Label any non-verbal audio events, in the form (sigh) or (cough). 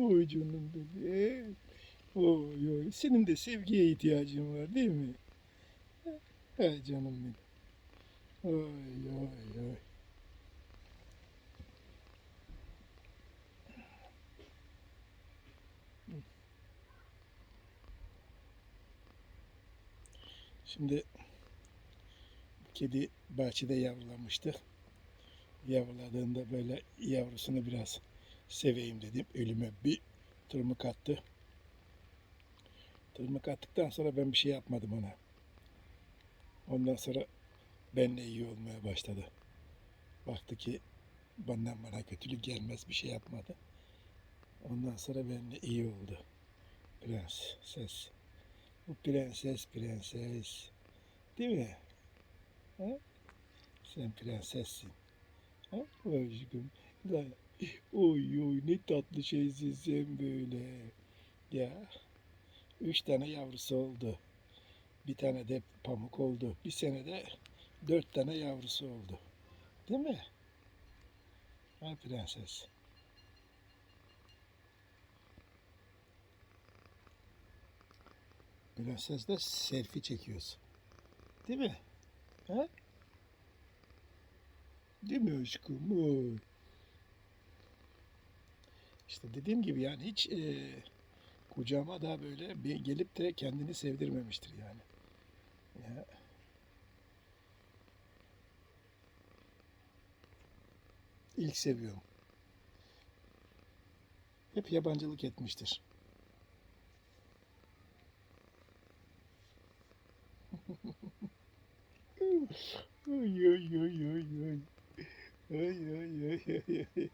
Oy canım benim. Oy oy. Senin de sevgiye ihtiyacın var değil mi? Hey canım benim. Oy oy oy. Şimdi kedi bahçede yavrulamıştı. Yavruladığında böyle yavrusunu biraz seveyim dedim. Ölüme bir tırmık attı. Tırmık attıktan sonra ben bir şey yapmadım ona. Ondan sonra benle iyi olmaya başladı. Baktı ki benden bana kötülük gelmez bir şey yapmadı. Ondan sonra benimle iyi oldu. Prenses. Bu prenses prenses. Değil mi? Ha? Sen prensessin. Ha? Aşkım. Oy oy ne tatlı şeysin sen böyle. Ya. Üç tane yavrusu oldu. Bir tane de pamuk oldu. Bir senede dört tane yavrusu oldu. Değil mi? Ha prenses. Prensesle selfie çekiyoruz. Değil mi? Ha? Değil mi aşkım? Oy. İşte dediğim gibi yani hiç e, kucağıma da böyle bir gelip de kendini sevdirmemiştir yani. Ya. İlk seviyorum. Hep yabancılık etmiştir. (laughs) Ay ay ay ay ay. Ay ay ay ay ay.